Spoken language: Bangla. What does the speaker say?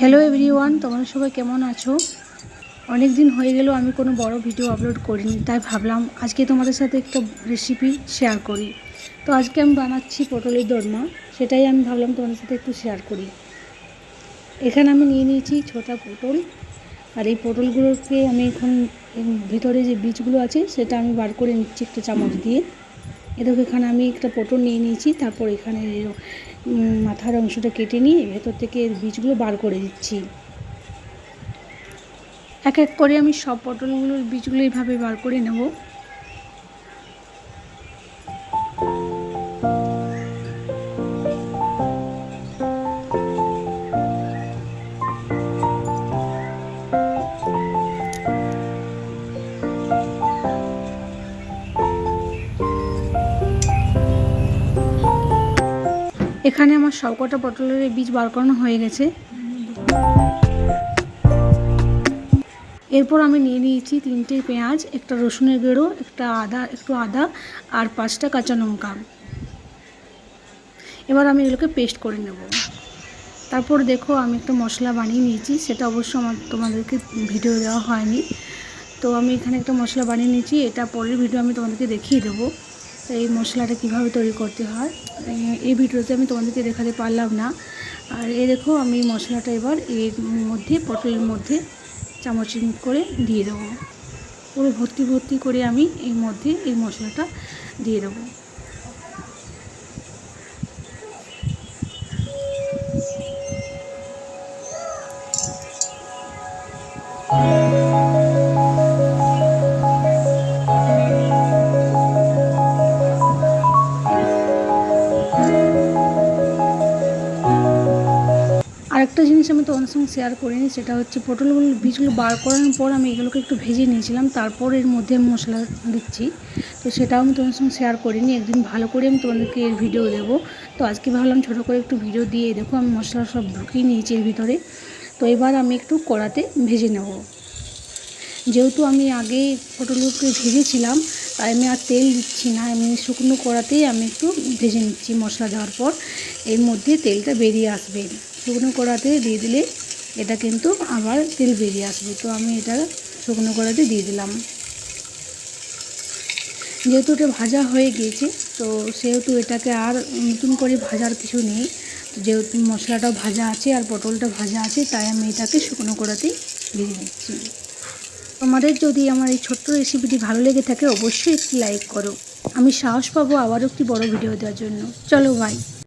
হ্যালো এভরিওয়ান তোমরা সবাই কেমন আছো? অনেক দিন হয়ে গেল, আমি কোনো বড় ভিডিও আপলোড করিনি, তাই ভাবলাম আজকে তোমাদের সাথে একটা রেসিপি শেয়ার করি। তো আজকে আমি বানাচ্ছি পটলের দরমা, সেটাই আমি ভাবলাম তোমাদের সাথে একটু শেয়ার করি। এখানে আমি নিয়ে নিয়েছি ছোটা পটল, আর এই পটলগুলোকে আমি এখন ভিতরে যে বীজগুলো আছে, সেটা আমি বার করে নিচ্ছি একটা চামচ দিয়ে। এরকম এখানে আমি একটা পটল নিয়ে নিয়েছি, তারপর এখানে মাথার অংশটা কেটে নিয়ে ভেতর থেকে এর বীজগুলো বার করে দিচ্ছি। এক এক করে আমি সব পটলগুলোর বীজগুলো এইভাবে বার করে নেব। এখানে আমার সবকটা পটলের বীজ বার করানো হয়ে গেছে। এরপর আমি নিয়ে নিয়েছি তিনটে পেঁয়াজ, একটা রসুনের গেঁড়ো, একটা আদা, একটু আদা, আর পাঁচটা কাঁচা লঙ্কা। এবার আমি এগুলোকে পেস্ট করে নেব। তারপর দেখো আমি একটা মশলা বানিয়ে নিয়েছি, সেটা অবশ্য আমার তোমাদেরকে ভিডিও দেওয়া হয়নি। তো আমি এখানে একটা মশলা বানিয়ে নিয়েছি, এটা পরের ভিডিও আমি তোমাদেরকে দেখিয়ে দেবো। এই মশলাটা কীভাবে তৈরি করতে হয়, এই- ভিডিওতে আমি তোমাদেরকে দেখাতে পারলাম না। আর এ দেখো, আমি মশলাটা এবার এর মধ্যে, পটলের মধ্যে চামচ করে দিয়ে দেবো। পুরো ভর্তি ভর্তি করে আমি এর মধ্যে এই মশলাটা দিয়ে দেবো। আরেকটা জিনিস আমি তোমাদের সঙ্গে শেয়ার করিনি, সেটা হচ্ছে পটলগুলো, বীজগুলো বার করানোর পর আমি এগুলোকে একটু ভেজে নিয়েছিলাম, তারপর এর মধ্যে আমি মশলা দিচ্ছি। তো সেটাও আমি তোমাদের সঙ্গে শেয়ার করিনি, একদিন ভালো করে আমি তোমাদেরকে এর ভিডিও দেবো। তো আজকে ভাবলাম ছোটো করে একটু ভিডিও দিয়ে দেখো, আমি মশলা সব ঢুকিয়ে নিয়েছি এর ভিতরে। তো এবার আমি একটু কড়াতে ভেজে নেব। যেহেতু আমি আগে পটলগুলোকে ভেজেছিলাম, তাই আমি আর তেল দিচ্ছি না, আমি শুকনো কড়াতেই আমি একটু ভেজে নিচ্ছি মশলা দেওয়ার পর। এর মধ্যে তেলটা বেরিয়ে আসবে। শুকনো কড়াতে দিয়ে দিলে এটা কিন্তু আবার তেল বেরিয়ে আসবে। তো আমি এটা শুকনো কড়াতে দিয়ে দিলাম। যেহেতু এটা ভাজা হয়ে গিয়েছে, তো সেহেতু এটাকে আর নতুন করে ভাজার কিছু নেই। যেহেতু মশলাটাও ভাজা আছে আর পটলটা ভাজা আছে, তাই আমি এটাকে শুকনো কড়াতেই ভেজে নিচ্ছি তোমাদের যদি আমার এই ছোট্ট রেসিপিটি ভালো লেগে থাকে, অবশ্যই একটি লাইক করো। আমি সাহস পাবো আবারও একটি বড় ভিডিও দেওয়ার জন্য। চলো ভাই